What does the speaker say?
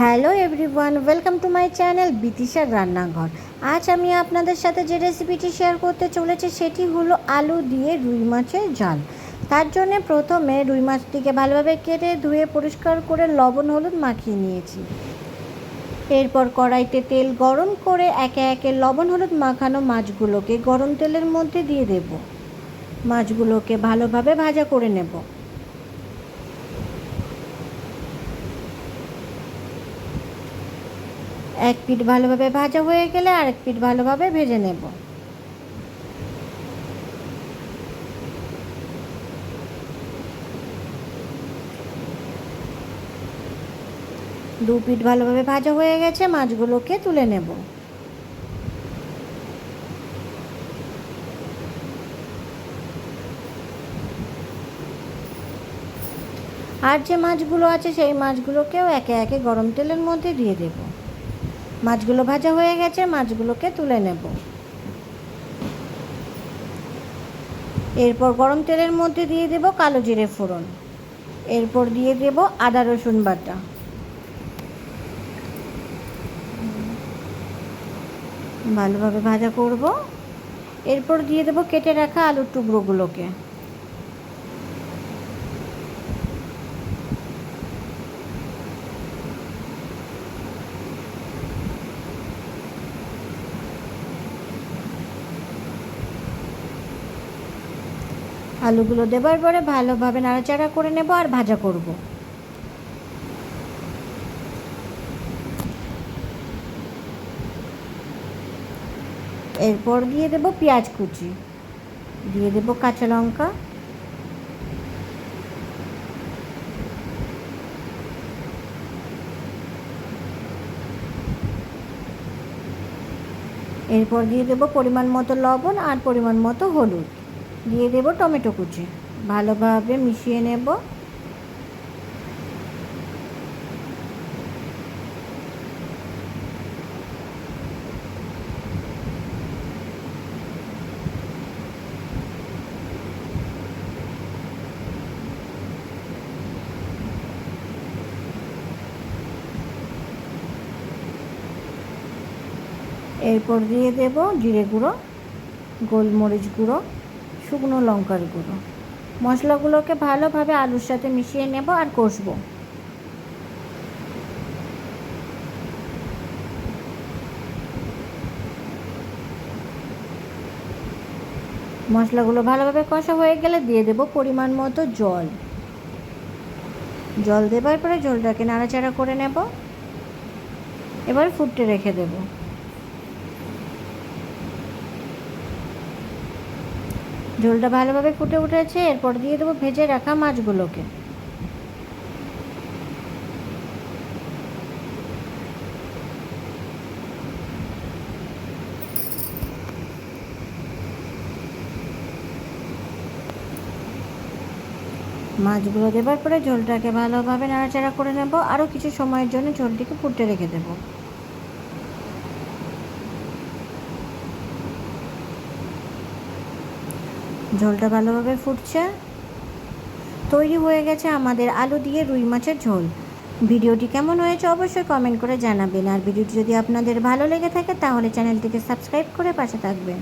Hello everyone, welcome to my channel বিতিশার রান্নাঘর। আজ আমি আপনাদের সাথে যে রেসিপিটি শেয়ার করতে চলেছি সেটি হলো আলু দিয়ে রুই মাছের ঝাল। তার জন্য প্রথমে রুই মাছটিকে ভালোভাবে কেটে ধুয়ে পরিষ্কার করে লবণ, হলুদ মাখিয়ে নিয়েছি। এরপর কড়াইতে তেল গরম করে একে একে লবণ, হলুদ মাখানো মাছগুলোকে গরম তেলের মধ্যে দিয়ে দেব। মাছগুলোকে ভালোভাবে ভাজা করে নেব। এক পিঠ ভালোভাবে ভাজা হয়ে গেলে আরেক পিঠ ভালোভাবে ভেজে নেব। দু পিঠ ভালোভাবে ভাজা হয়ে গেছে, মাছগুলোকে তুলে নেব। আর যে মাছগুলো আছে, সেই মাছগুলোকেও একে একে গরম তেলের মধ্যে দিয়ে দেব। মাছগুলো ভাজা হয়ে গেছে, মাছগুলোকে তুলে নেব। এরপর গরম তেলের মধ্যে দিয়ে দেব কালো জিরে ফোড়ন। এরপর দিয়ে দেব আদা রসুন বাটা। ভালোভাবে ভাজা করব। এরপর দিয়ে দেব কেটে রাখা আলুর টুকরোগুলোকে। আলুগুলো দেবার পরে ভালোভাবে নাড়াচাড়া করে নেব আর ভাজা করব। এরপর দিয়ে দেব পেঁয়াজ কুচি। দিয়ে দেব কাঁচা লঙ্কা। এরপর দিয়ে দেব পরিমাণ মতো লবণ আর পরিমাণ মতো হলুদ। দিয়ে দেব টমেটো কুচি। ভালোভাবে মিশিয়ে নেব। এরপর দিয়ে দেব জিরে গুঁড়ো গোলমরিচ গুঁড়ো। শুকনো লঙ্কার গুঁড়ো। মশলাগুলোকে ভালোভাবে আলুর সাথে মিশিয়ে নেব আর কষবো। মশলাগুলো ভালোভাবে কষা হয়ে গেলে দিয়ে দেব পরিমাণ মতো জল। জল দেবার পরে জলটাকে নাড়াচাড়া করে নেব। এবার ফুটতে রেখে দেবো। ঝোলটা ভালোভাবে ফুটে উঠেছে, এরপর দিয়ে দেবো ভেজে রাখা মাছগুলোকে। মাছগুলো দেবার পরে ঝোলটাকে ভালোভাবে নাড়াচাড়া করে নেব। আরও কিছু সময়ের জন্য ঝোলটিকে ফুটতে রেখে দেবো। ঝোলটা ভালোভাবে ফুটছে। তৈরি হয়ে গেছে আমাদের আলু দিয়ে রুই মাছের ঝোল। ভিডিওটি কেমন হয়েছে অবশ্যই কমেন্ট করে জানাবেন। আর ভিডিওটি যদি আপনাদের ভালো লেগে থাকে তাহলে চ্যানেলটিকে সাবস্ক্রাইব করে পাশে থাকবেন।